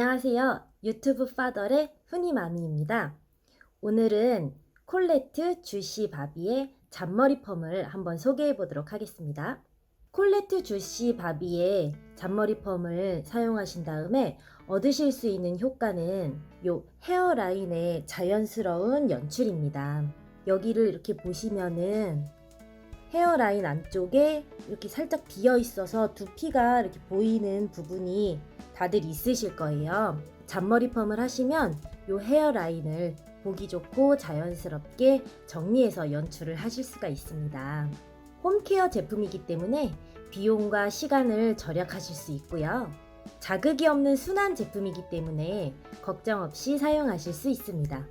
안녕하세요. 유튜브 파더의 훈이마미입니다. 오늘은 콜레트 주시 바비의 잔머리 펌을 한번 소개해 보도록 하겠습니다. 콜레트 주시 바비의 잔머리 펌을 사용하신 다음에 얻으실 수 있는 효과는 요 헤어라인의 자연스러운 연출입니다. 여기를 이렇게 보시면은 헤어라인 안쪽에 이렇게 살짝 비어 있어서 두피가 이렇게 보이는 부분이 다들 있으실 거예요. 잔머리 펌을 하시면 요 헤어라인을 보기 좋고 자연스럽게 정리해서 연출을 하실 수가 있습니다. 홈케어 제품이기 때문에 비용과 시간을 절약하실 수 있고요. 자극이 없는 순한 제품이기 때문에 걱정 없이 사용하실 수 있습니다.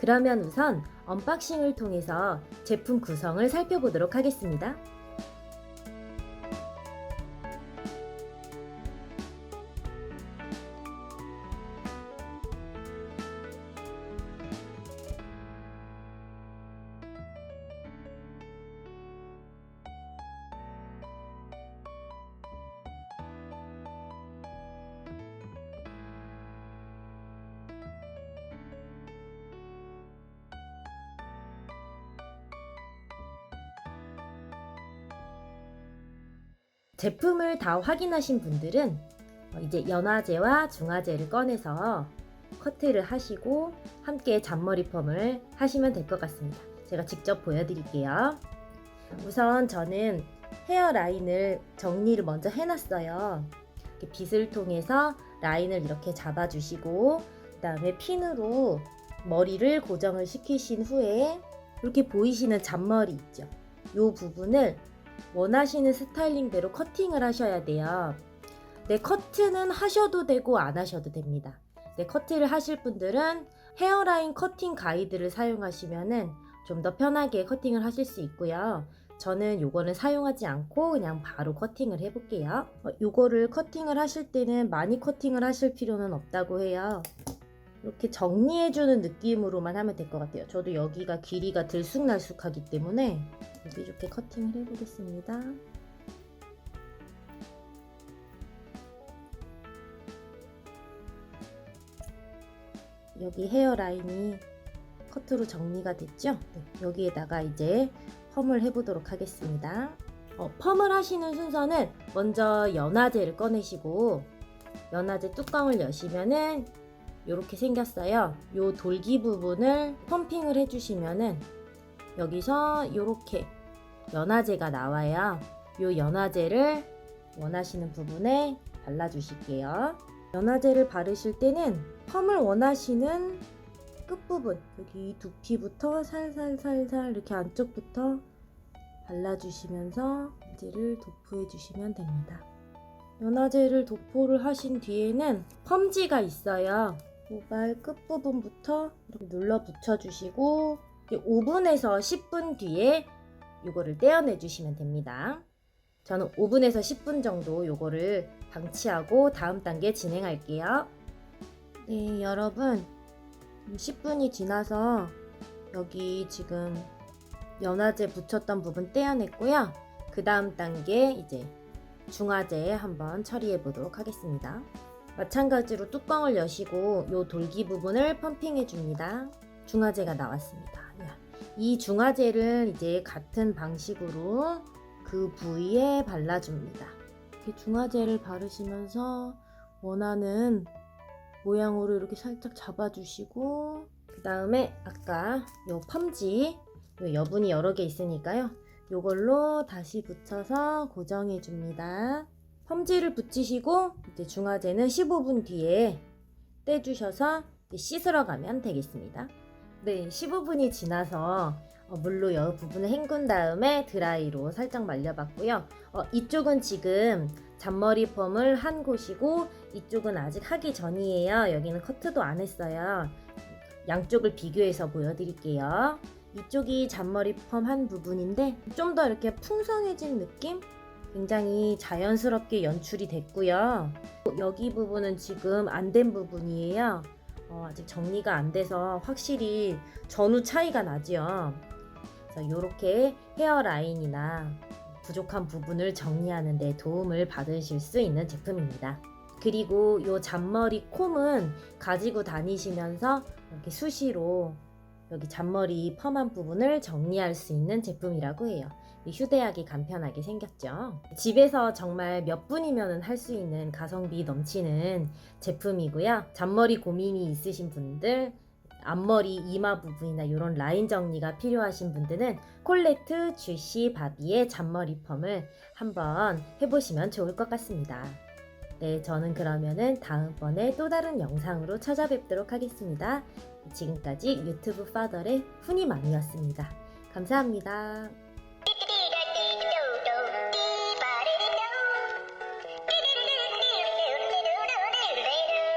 그러면 우선 언박싱을 통해서 제품 구성을 살펴보도록 하겠습니다. 제품을 다 확인하신 분들은 어, 이제 연화제와 중화제를 꺼내서 커트를 하시고 함께 잔머리 펌을 하시면 될 것 같습니다. 제가 직접 보여드릴게요. 우선 저는 헤어라인을 정리를 먼저 해놨어요. 빗을 통해서 라인을 이렇게 잡아주시고 그 다음에 핀으로 머리를 고정을 시키신 후에 이렇게 보이시는 잔머리 있죠. 이 부분을 원하시는 스타일링대로 커팅을 하셔야 돼요. 네, 커트는 하셔도 되고 안 하셔도 됩니다. 네, 커트를 하실 분들은 헤어라인 커팅 가이드를 사용하시면은 좀 더 편하게 커팅을 하실 수 있고요. 저는 요거는 사용하지 않고 그냥 바로 커팅을 해볼게요. 어, 요거를 커팅을 하실 때는 많이 커팅을 하실 필요는 없다고 해요. 이렇게 정리해주는 느낌으로만 하면 될 것 같아요. 저도 여기가 길이가 들쑥날쑥하기 때문에 여기 좋게 커팅을 해보겠습니다. 여기 헤어라인이 커트로 정리가 됐죠? 네, 여기에다가 이제 펌을 해보도록 하겠습니다. 어, 펌을 하시는 순서는 먼저 연화제를 꺼내시고 연화제 뚜껑을 여시면은 이렇게 생겼어요. 요 돌기 부분을 펌핑을 해주시면은 여기서 이렇게 연화제가 나와요. 요 연화제를 원하시는 부분에 발라주실게요. 연화제를 바르실 때는 펌을 원하시는 끝부분 여기 두피부터 살살살살 이렇게 안쪽부터 발라주시면서 이제를 도포해 주시면 됩니다. 연화제를 도포를 하신 뒤에는 펌지가 있어요. 모발 끝부분부터 이렇게 눌러 붙여주시고 5분에서 10분 뒤에 이거를 떼어내 주시면 됩니다. 저는 5분에서 10분 정도 이거를 방치하고 다음 단계 진행할게요. 네, 여러분 10분이 지나서 여기 지금 연화제 붙였던 부분 떼어냈고요. 그 다음 단계 이제 중화제에 한번 처리해 보도록 하겠습니다. 마찬가지로 뚜껑을 여시고 이 돌기 부분을 펌핑해 줍니다. 중화제가 나왔습니다. 이 중화제를 이제 같은 방식으로 그 부위에 발라줍니다. 이렇게 중화제를 바르시면서 원하는 모양으로 이렇게 살짝 잡아주시고 그 다음에 아까 요 펌지 요 여분이 여러 개 있으니까요. 요걸로 다시 붙여서 고정해 줍니다. 펌지를 붙이시고 이제 중화제는 15분 뒤에 떼주셔서 씻으러 가면 되겠습니다. 네, 15분이 지나서 어, 물로 여 부분을 헹군 다음에 드라이로 살짝 말려봤고요. 어, 이쪽은 지금 잔머리 펌을 한 곳이고 이쪽은 아직 하기 전이에요. 여기는 커트도 안 했어요. 양쪽을 비교해서 보여드릴게요. 이쪽이 잔머리 펌 한 부분인데 좀 더 이렇게 풍성해진 느낌? 굉장히 자연스럽게 연출이 됐고요. 여기 부분은 지금 안 된 부분이에요. 어, 아직 정리가 안 돼서 확실히 전후 차이가. 그래서 이렇게 헤어라인이나 부족한 부분을 정리하는 데 도움을 받으실 수 있는 제품입니다. 그리고 요 잔머리 콤은 가지고 다니시면서 이렇게 수시로 여기 잔머리 펌한 부분을 정리할 수 있는 제품이라고 해요. 이 휴대하기 간편하게 생겼죠. 집에서 정말 몇 분이면 할 수 있는 가성비 넘치는 제품이고요. 잔머리 고민이 있으신 분들, 앞머리 이마 부분이나 이런 라인 정리가 필요하신 분들은 콜레트 주시 바비의 잔머리 펌을 한번 해보시면 좋을 것 같습니다. 네, 저는 그러면은 다음번에 또 다른 영상으로 찾아뵙도록 하겠습니다. 지금까지 유튜브 파더의 훈이맘이었습니다. 감사합니다.